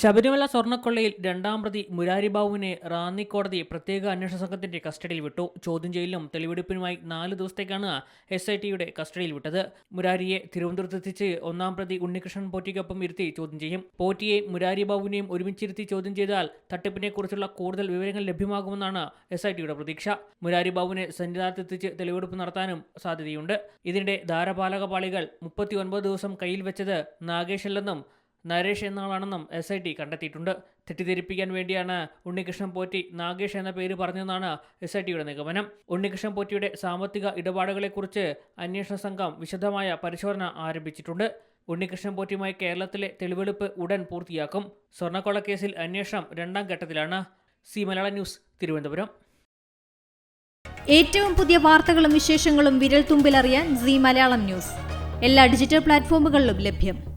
ശബരിമല സ്വർണക്കൊള്ളയിൽ രണ്ടാം പ്രതി മുരാരിബാബുവിനെ റാന്നി കോടതി പ്രത്യേക അന്വേഷണ സംഘത്തിന്റെ കസ്റ്റഡിയിൽ വിട്ടു. ചോദ്യം ചെയ്യലും തെളിവെടുപ്പിനുമായി നാല് ദിവസത്തേക്കാണ് എസ് ഐ ടിയുടെ കസ്റ്റഡിയിൽ വിട്ടത്. മുരാരിയെ തിരുവനന്തപുരത്തെത്തിച്ച് ഒന്നാം പ്രതി ഉണ്ണികൃഷ്ണൻ പോറ്റിക്കൊപ്പം ഇരുത്തി ചോദ്യം ചെയ്യും. പോറ്റിയെ മുരാരിബാബുവിനെയും ഒരുമിച്ചിരുത്തി ചോദ്യം ചെയ്താൽ തട്ടിപ്പിനെക്കുറിച്ചുള്ള കൂടുതൽ വിവരങ്ങൾ ലഭ്യമാകുമെന്നാണ് എസ് ഐ ടിയുടെ പ്രതീക്ഷ. മുരാരിബാബുവിനെ സന്നിധാനത്തെത്തിച്ച് തെളിവെടുപ്പ് നടത്താനും സാധ്യതയുണ്ട്. ഇതിനിടെ ധാരപാലക പാളികൾ മുപ്പത്തിയൊൻപത് ദിവസം കയ്യിൽ വെച്ചത് നാഗേഷല്ലെന്നും നരേഷ് എന്നാളാണെന്നും എസ് ഐ ടി കണ്ടെത്തിയിട്ടുണ്ട്. തെറ്റിദ്ധരിപ്പിക്കാൻ വേണ്ടിയാണ് ഉണ്ണികൃഷ്ണൻ പോറ്റി നാഗേഷ് എന്ന പേര് പറഞ്ഞതെന്നാണ് എസ് ഐ ടിയുടെ നിഗമനം. ഉണ്ണികൃഷ്ണൻ പോറ്റിയുടെ സാമ്പത്തിക ഇടപാടുകളെക്കുറിച്ച് അന്വേഷണ സംഘം വിശദമായ പരിശോധന ആരംഭിച്ചിട്ടുണ്ട്. ഉണ്ണികൃഷ്ണൻ പോറ്റിയുമായി കേരളത്തിലെ തെളിവെടുപ്പ് ഉടൻ പൂർത്തിയാക്കും. സ്വർണക്കൊള്ളക്കേസിൽ അന്വേഷണം രണ്ടാം ഘട്ടത്തിലാണ്. സി മലയാള ന്യൂസ് തിരുവനന്തപുരം. ഏറ്റവും പുതിയ വാർത്തകളും വിശേഷങ്ങളും വിരൽ തുമ്പിലറിയാൻ സി മലയാളം ന്യൂസ്. എല്ലാ ഡിജിറ്റൽ പ്ലാറ്റ്ഫോമുകളിലും ലഭ്യം.